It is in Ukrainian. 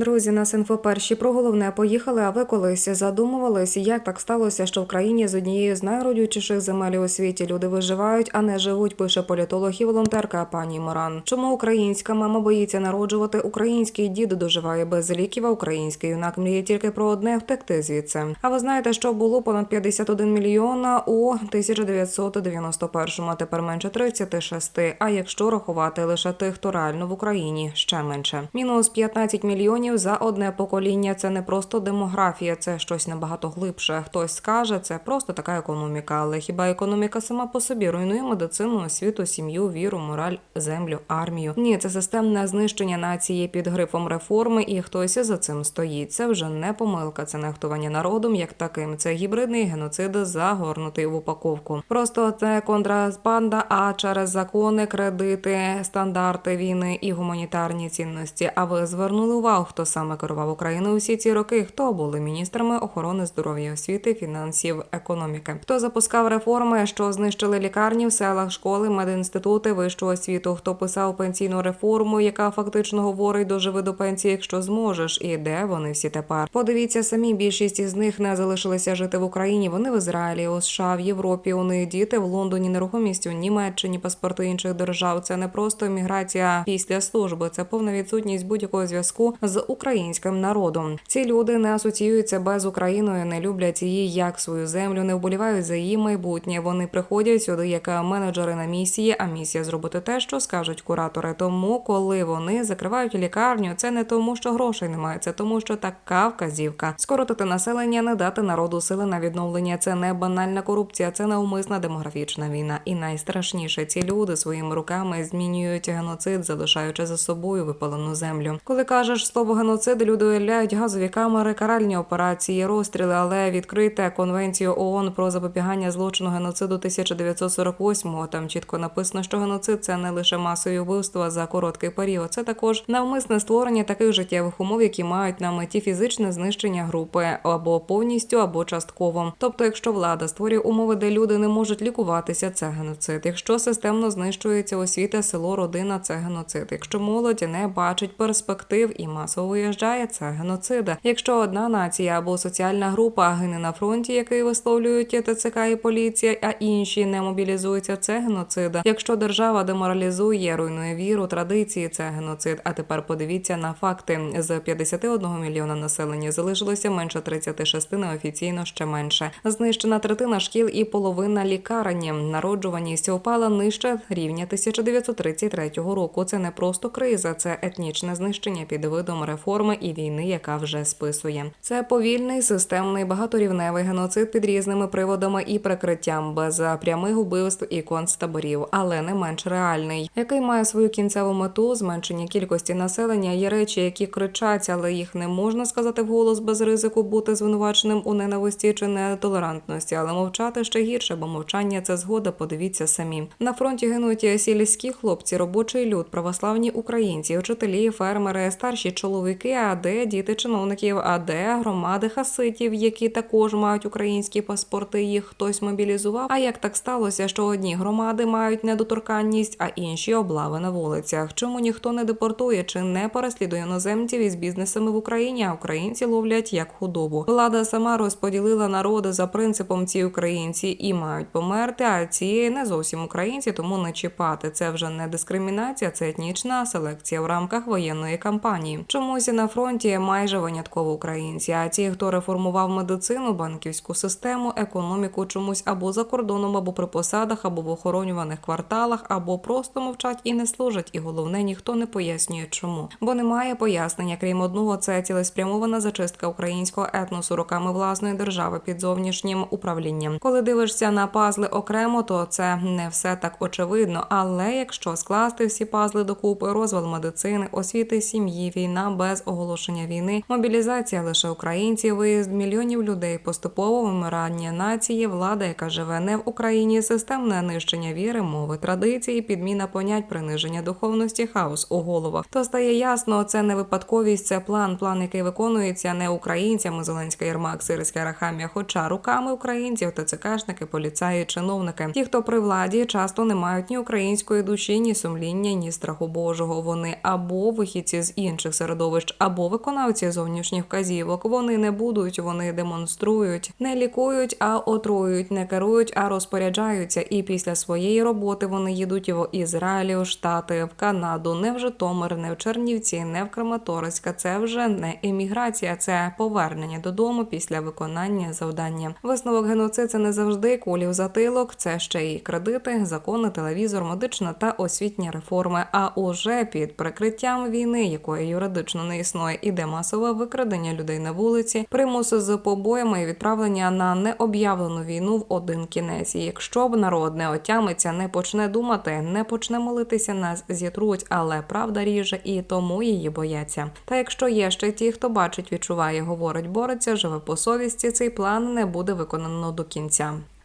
Друзі, нас інфо перші про головне поїхали. А ви колись задумувались, як так сталося, що в країні з однією з найродючіших земель у світі люди виживають, а не живуть. Пише політолог і волонтерка пані Моран. Чому українська мама боїться народжувати? Український дід доживає без ліків, а український юнак мріє тільки про одне втекти звідси. А ви знаєте, що було понад 51 мільйона у 1991-му, а тепер менше 36. А якщо рахувати лише тих, хто реально в Україні, ще менше. Мінус 15 мільйонів за одне покоління. Це не просто демографія, це щось набагато глибше. Хтось скаже, це просто така економіка. Але хіба економіка сама по собі руйнує медицину, освіту, сім'ю, віру, мораль, землю, армію? Ні, це системне знищення нації під грифом реформи, і хтось за цим стоїть. Це вже не помилка, це нехтування народом як таким. Це гібридний геноцид, загорнутий в упаковку. Просто це контрабанда, а через закони, кредити, стандарти війни і гуманітарні цінності. А ви звернули увагу, хто саме керував Україною усі ці роки? Хто були міністрами охорони здоров'я, освіти, фінансів, економіки? Хто запускав реформи, що знищили лікарні в селах, школи, медінститути, вищу освіту? Хто писав пенсійну реформу, яка фактично говорить доживи до пенсії, якщо зможеш, і де вони всі тепер? Подивіться самі, більшість із них не залишилися жити в Україні. Вони в Ізраїлі, у США, в Європі. У них діти в Лондоні нерухомість у Німеччині, паспорти інших держав. Це не просто міграція після служби, це повна відсутність будь-якого зв'язку з українським народом. Ці люди не асоціюються без Україною, не люблять її як свою землю, не вболівають за її майбутнє. Вони приходять сюди як менеджери на місії, а місія зробити те, що скажуть куратори. Тому, коли вони закривають лікарню, це не тому, що грошей немає, це тому, що така вказівка. Скоротити населення, не дати народу сили на відновлення. Це не банальна корупція, це неумисна демографічна війна. І найстрашніше ці люди своїми руками змінюють геноцид, залишаючи за собою випалену землю. Коли кажеш слово геноцид, люди уявляють газові камери, каральні операції, розстріли, але відкрите конвенцію ООН про запобігання злочину геноциду 1948-го. Там чітко написано, що геноцид це не лише масові вбивства за короткий період, це також навмисне створення таких життєвих умов, які мають на меті фізичне знищення групи або повністю, або частково. Тобто, якщо влада створює умови, де люди не можуть лікуватися, це геноцид. Якщо системно знищується освіта, село, родина, це геноцид. Якщо молодь не бачить перспектив і масово виїжджає, це геноцид. Якщо одна нація або соціальна група гине на фронті, який висловлюють ТЦК і поліція, а інші не мобілізуються, це геноцид. Якщо держава деморалізує, руйнує віру, традиції, це геноцид. А тепер подивіться на факти: з 51 мільйона населення залишилося менше 36, неофіційно ще менше. Знищена третина шкіл і половина лікарень. Народжуваність упала нижче рівня 1933 року. Це не просто криза, це етнічне знищення під видом реформи і війни, яка вже списує. Це повільний, системний, багаторівневий геноцид під різними приводами і прикриттям, без прямих вбивств і концтаборів, але не менш реальний, який має свою кінцеву мету зменшення кількості населення. Є речі, які кричать, але їх не можна сказати вголос без ризику бути звинуваченим у ненависті чи нетолерантності. Але мовчати ще гірше, бо мовчання це згода. Подивіться самі на фронті гинуть сільські хлопці, робочий люд, православні українці, учителі, фермери, старші чоловіки. А де діти чиновників? А де громади хаситів, які також мають українські паспорти? Їх хтось мобілізував. А як так сталося, що одні громади мають недоторканність, а інші облави на вулицях? Чому ніхто не депортує чи не переслідує іноземців із бізнесами в Україні? А українці ловлять як худобу. Влада сама розподілила народи за принципом ці українці і мають померти. А ці не зовсім українці, тому не чіпати. Це вже не дискримінація, це етнічна селекція в рамках воєнної кампанії. Чомусь на фронті майже винятково українці. А ті, хто реформував медицину, банківську систему, економіку, чомусь або за кордоном, або при посадах, або в охоронюваних кварталах, або просто мовчать і не служать. І головне, ніхто не пояснює, чому. Бо немає пояснення, крім одного, це цілеспрямована зачистка українського етносу руками власної держави під зовнішнім управлінням. Коли дивишся на пазли окремо, то це не все так очевидно. Але якщо скласти всі пазли докупи, розвал медицини, освіти, сім'ї, війна без оголошення війни, мобілізація лише українців, виїзд мільйонів людей, поступово вимирання нації, влада, яка живе не в Україні, системне нищення віри, мови, традиції, підміна понять, приниження духовності, хаос у головах. То стає ясно, це не випадковість, це план, план, який виконується не українцями. Зеленська Єрмак, Сирська Рахамія, хоча руками українців, ТЦКшники, поліцаї, чиновники. Ті, хто при владі, часто не мають ні української душі, ні сумління, ні страху Божого. Вони або вихідці з інших середовищ середовищ або виконавці зовнішніх вказівок. Вони не будуть, вони демонструють, не лікують, а отруюють, не керують, а розпоряджаються. І після своєї роботи вони їдуть в Ізраїль, у Штати, в Канаду, не в Житомир, не в Чернівці, не в Краматорська. Це вже не еміграція, це повернення додому після виконання завдання. Висновок геноцид це не завжди кулі в затилок. Це ще й кредити, закони, телевізор, медична та освітня реформи. А уже під прикриттям війни, якої юридично не існує, іде масове викрадення людей на вулиці, примус з побоями і відправлення на необ'явлену війну в один кінець. І якщо б народ не отямиться, не почне думати, не почне молитися, нас зітруть, але правда ріже і тому її бояться. Та якщо є ще ті, хто бачить, відчуває, говорить, бореться, живе по совісті, цей план не буде виконано до кінця.